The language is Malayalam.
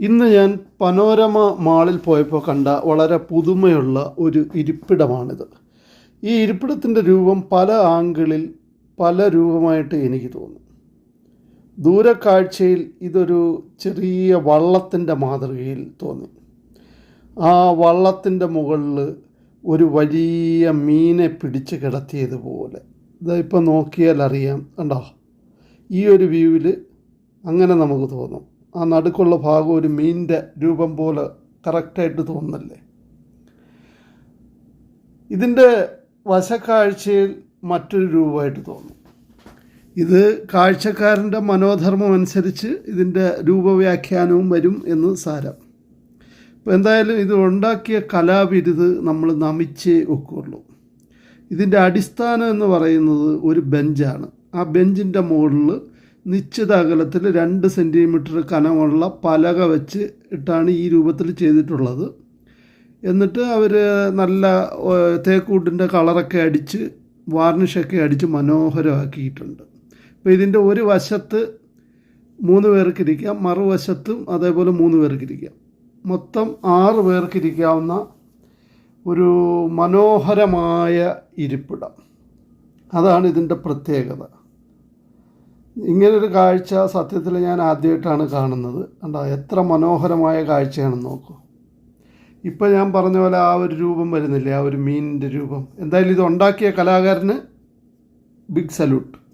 ഇന്ന് ഞാൻ പനോരമ മാളിൽ പോയപ്പോൾ കണ്ട വളരെ പുതുമയുള്ള ഒരു ഇരിപ്പിടമാണിത്. ഈ ഇരിപ്പിടത്തിന്റെ രൂപം പല ആംഗിളിൽ പല രൂപമായിട്ട് എനിക്ക് തോന്നും. ദൂരക്കാഴ്ചയിൽ ഇതൊരു ചെറിയ വള്ളത്തിന്റെ മാതൃകയിൽ തോന്നി. ആ വള്ളത്തിന്റെ മുകളിൽ ഒരു വലിയ മീനെ പിടിച്ച് കിടത്തിയതുപോലെ. ഇതിപ്പോൾ നോക്കിയാൽ അറിയാം. കണ്ടോ? ഈ ഒരു വ്യൂവിൽ അങ്ങനെ നമുക്ക് തോന്നും. ആ നടുക്കുള്ള ഭാഗം ഒരു മീനിന്റെ രൂപം പോലെ കറക്റ്റായിട്ട് തോന്നുന്നല്ലേ? ഇതിന്റെ വശക്കാഴ്ചയിൽ മറ്റൊരു രൂപമായിട്ട് തോന്നും. ഇത് കാഴ്ചക്കാരന്റെ മനോധർമ്മം അനുസരിച്ച് ഇതിന്റെ രൂപവ്യാഖ്യാനവും വരും എന്ന് സാരം. അപ്പോൾ എന്തായാലും ഇത് ഉണ്ടാക്കിയ കലാവിരുത് നമ്മൾ നമിച്ചേ ഒക്കുള്ളൂ. ഇതിന്റെ അടിസ്ഥാനം എന്ന് പറയുന്നത് ഒരു ബെഞ്ചാണ്. ആ ബെഞ്ചിന്റെ മുകളിൽ നിശ്ചിത അകലത്തിൽ രണ്ട് സെന്റിമീറ്റർ കനമുള്ള പലക വെച്ച് ഇട്ടാണ് ഈ രൂപത്തിൽ ചെയ്തിട്ടുള്ളത്. എന്നിട്ട് അവർ നല്ല തേക്കൂട്ടിന്റെ കളറൊക്കെ അടിച്ച് വാർണിഷൊക്കെ അടിച്ച് മനോഹരമാക്കിയിട്ടുണ്ട്. അപ്പോൾ ഇതിന്റെ ഒരു വശത്ത് മൂന്ന് പേർക്കിരിക്കാം മറുവശത്തും അതേപോലെ മൂന്ന് പേർക്കിരിക്കാം മൊത്തം ആറ് പേർക്കിരിക്കാവുന്ന ഒരു മനോഹരമായ ഇരിപ്പിടം. അതാണ് ഇതിന്റെ പ്രത്യേകത. ഇങ്ങനൊരു കാഴ്ച സത്യത്തിൽ ഞാൻ ആദ്യമായിട്ടാണ് കാണുന്നത്. കണ്ടോ എത്ര മനോഹരമായ കാഴ്ചയാണെന്ന് നോക്കൂ. ഇപ്പം ഞാൻ പറഞ്ഞ പോലെ ആ ഒരു രൂപം വരുന്നില്ലേ ആ ഒരു മീനിന്റെ രൂപം. എന്തായാലും ഇത് ഉണ്ടാക്കിയ കലാകാരന് ബിഗ് സല്യൂട്ട്.